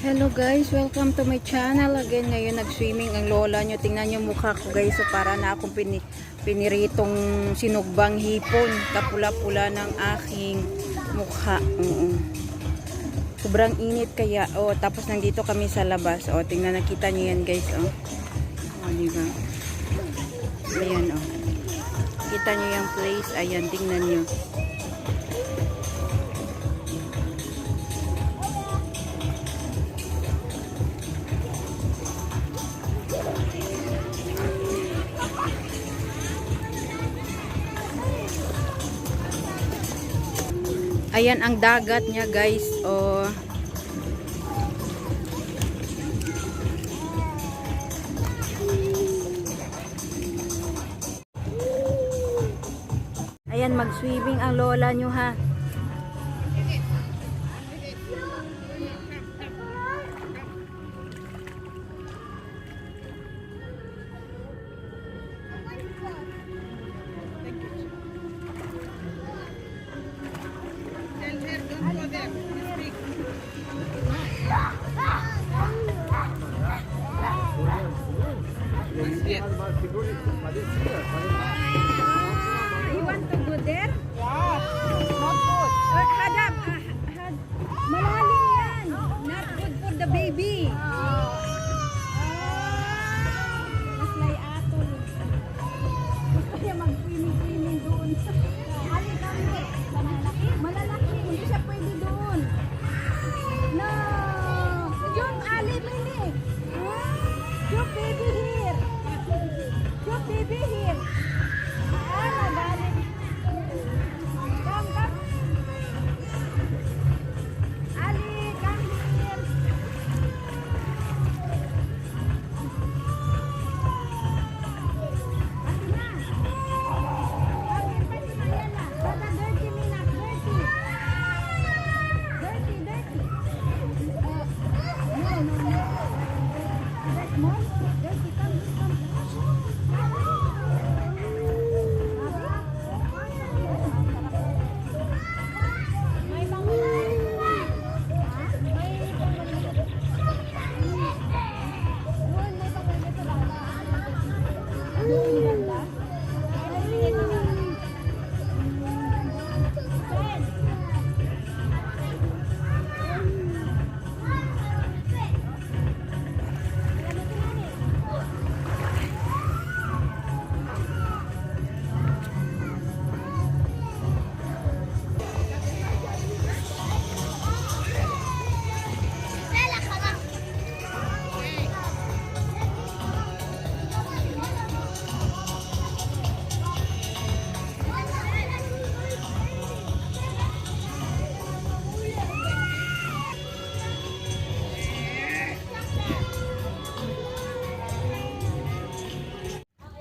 Hello guys, welcome to my channel again. Ngayon nag-swimming ang lola nyo. Tingnan nyo mukha ko guys. So para na akong pini piniritong sinugbang hipon. Kapula-pula ng aking mukha. Oo. Sobrang init kaya. Oh, tapos nandito kami sa labas. Oh, tingnan nakita nyo yan guys. Oh. Oh, di ba? Ayan oh. Kita nyo yung place. Ayan, tingnan nyo. Ayan ang dagat niya guys. Oh. Ayan mag-swimming ang lola nyo ha.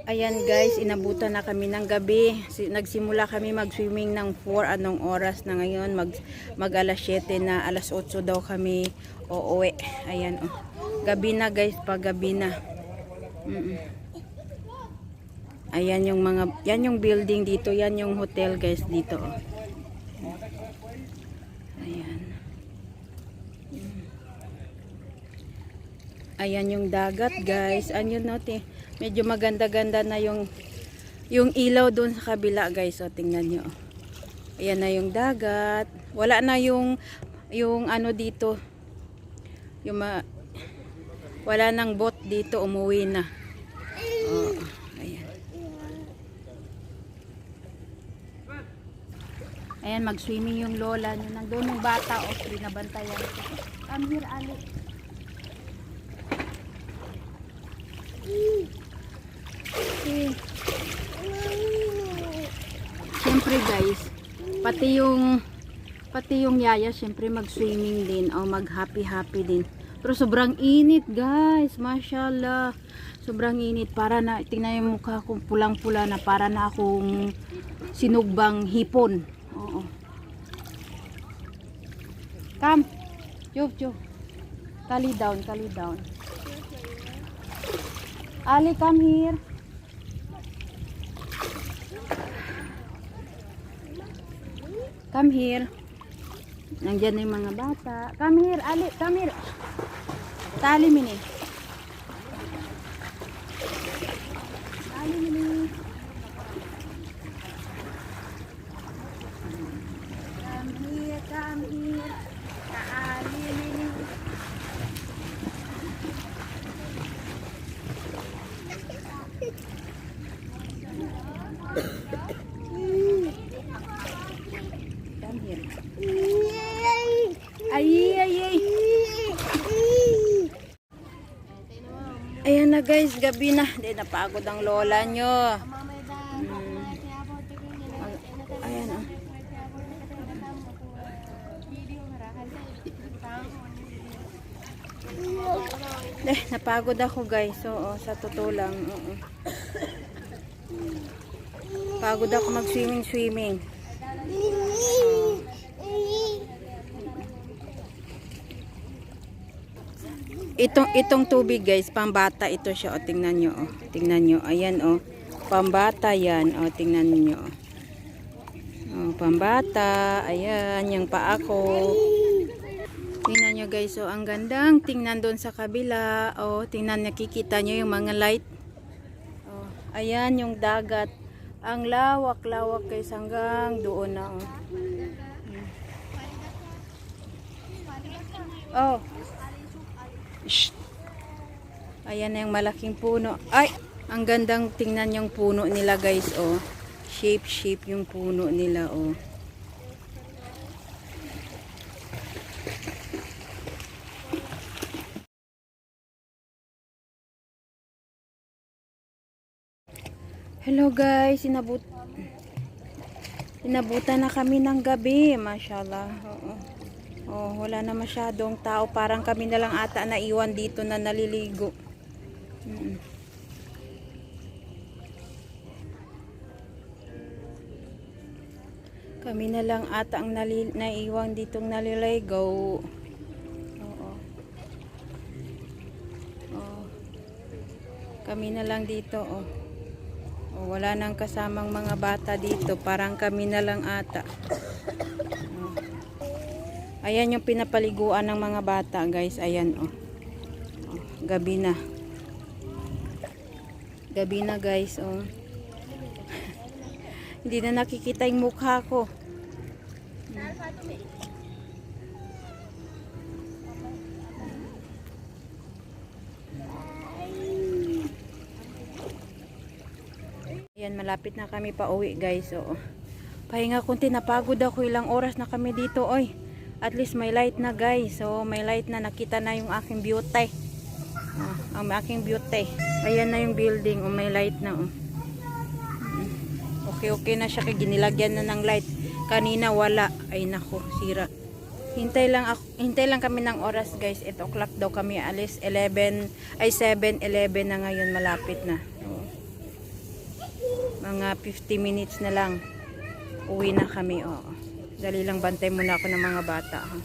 Ayan guys, inabutan na kami ng gabi. Si- Nagsimula kami mag-swimming ng 4 anong oras na ngayon. Mag, mag alas 7 na, alas 8 daw kami uuwi. Ayan oh. Gabi na guys, pag gabi na. Mm-mm. Ayan yung mga, yan yung building dito, yan yung hotel guys dito oh. Ayan. Ayan yung dagat guys. Ayun natin. Medyo maganda-ganda na yung yung ilaw doon sa kabila guys. O tingnan nyo. Ayan na yung dagat. Wala na yung yung ano dito. Yung ma, wala nang boat dito. Umuwi na. O, ayan. Ayan, mag-swimming yung lola nyo. Nandun yung bata. O, binabantayan. Come here, Ali. Okay. Siyempre guys, pati yung pati yung yaya siyempre mag-swimming din o mag-happy-happy din. Pero sobrang init guys, mashallah. Sobrang init para na tingnan yung mukha ko pulang-pula na para na akong sinugbang hipon. Oo. Come. Chup, chup. Tali down, tali down. Ali, come here. Come here. Nandiyan na yung mga bata. Come here, Ali, come here. Tali mini. Tali mini. Come mini here. Ay, ay, ay. Ayan na guys, gabi na. Hindi, napagod ang lola nyo. Mm. Ayan oh. Eh, napagod ako guys. Oo, sa totoo lang. Oo. Pagod ako mag-swimming-swimming. Itong itong tubig guys, pambata ito siya. O tingnan niyo, oh. Tingnan niyo. Ayan oh. Pambata 'yan. O tingnan niyo. Oh, pambata. Ayan, yung paa ko. Tingnan niyo guys, oh, ang gandang tingnan doon sa kabila. Oh, tingnan nakikita niyo yung mga light. Oh, ayan yung dagat. Ang lawak-lawak guys hanggang doon na. Oh. Oh. Shh. Ayan na yung malaking puno. Ay, ang gandang tingnan yung puno nila guys, oh. Shape, shape yung puno nila, oh. Hello guys, inabut Inabutan na kami ng gabi, mashallah. Oo. Oh, wala na masyadong tao. Parang kami na lang ata na iwan dito na naliligo. Mm. Kami na lang ata ang nali, naiwan ditong naliligo. Oo. Oh. Kami na lang dito, oh. Oh, wala nang kasamang mga bata dito. Parang kami na lang ata. Oh. Ayan yung pinapaliguan ng mga bata, guys. Ayan, oh. oh gabi na. Gabi na, guys, oh. Hindi na nakikita yung mukha ko. Ayan, malapit na kami pa uwi guys. Oo. Pahinga kunti, napagod ako ilang oras na kami dito. Oy, at least may light na guys. So, may light na nakita na yung aking beauty. Ah, ang aking beauty. Ayan na yung building. Oh, may light na. Oh. Mm. Okay, okay na siya. Kaya ginilagyan na ng light. Kanina wala. Ay nako, sira. Hintay lang ako, hintay lang kami ng oras guys. 8 o'clock daw kami alis. 11, ay 7, 11 na ngayon malapit na. Oo. Mga 50 minutes na lang. Uwi na kami. Oo. Dali lang bantay muna ako ng mga bata. Ha?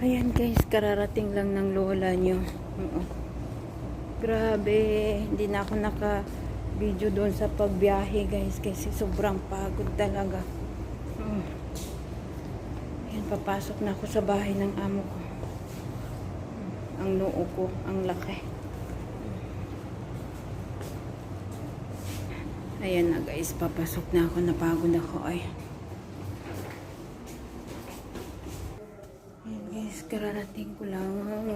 Ayan guys, kararating lang ng lola nyo. Oo. Grabe, hindi na ako naka video doon sa pagbiyahe guys kasi sobrang pagod talaga. Mm. Ayan, papasok na ako sa bahay ng amo ko. Ang noo ko, ang laki. Ayan na guys, papasok na ako, napagod ako ay. Ayan guys, kararating ko lang.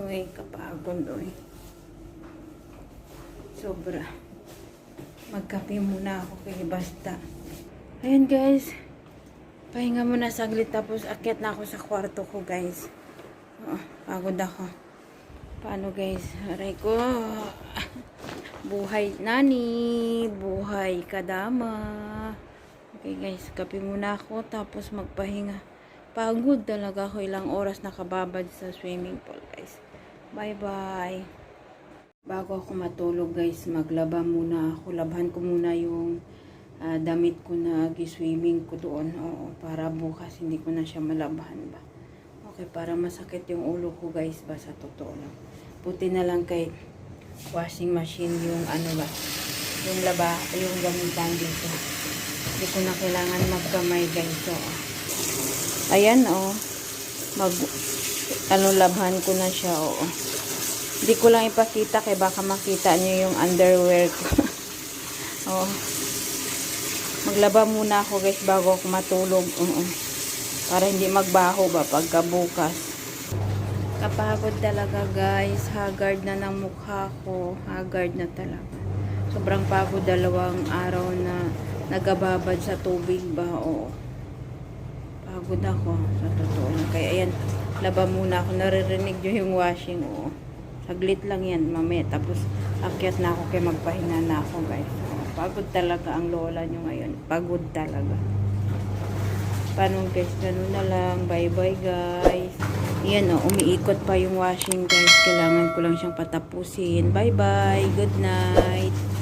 Ay, kapagod oy. Sobra. Magkape muna ako kay basta. Ayan guys. Pahinga muna saglit tapos akyat na ako sa kwarto ko guys. Oh, pagod ako. Paano guys? Aray ko. Buhay nani. Buhay kadama. Okay guys, kape muna ako tapos magpahinga. Pagod talaga ako ilang oras nakababad sa swimming pool guys. Bye bye. Bago ako matulog guys, maglaba muna ako. Labhan ko muna yung ah, damit ko na swimming ko doon. Oo, para bukas hindi ko na siya malabhan ba. Okay, para masakit yung ulo ko guys ba sa totoo lang. Puti na lang kay washing machine yung ano ba, yung laba, yung gamitan dito. Hindi ko na kailangan magkamay guys. So, ayan oh, mag ano, labhan ko na siya, oo. Hindi ko lang ipakita kay baka makita niyo yung underwear ko. oo. Maglaba muna ako guys bago ako matulog. Oo. Para hindi magbaho ba pagkabukas. Kapagod talaga guys. Haggard na ng mukha ko. Haggard na talaga. Sobrang pagod dalawang araw na nagababad sa tubig ba. Oo. Pagod ako. Sa totoo lang. Kaya ayan. Laba muna ako. Naririnig nyo yung washing. Oo. Saglit lang yan. Mamaya. Tapos akyat na ako kaya magpahinga na ako guys. Oo. Pagod talaga ang lola nyo ngayon. Pagod talaga. Paano guys, ganun na lang. Bye-bye guys. Yan o, umiikot pa yung washing guys. Kailangan ko lang siyang patapusin. Bye-bye. Good night.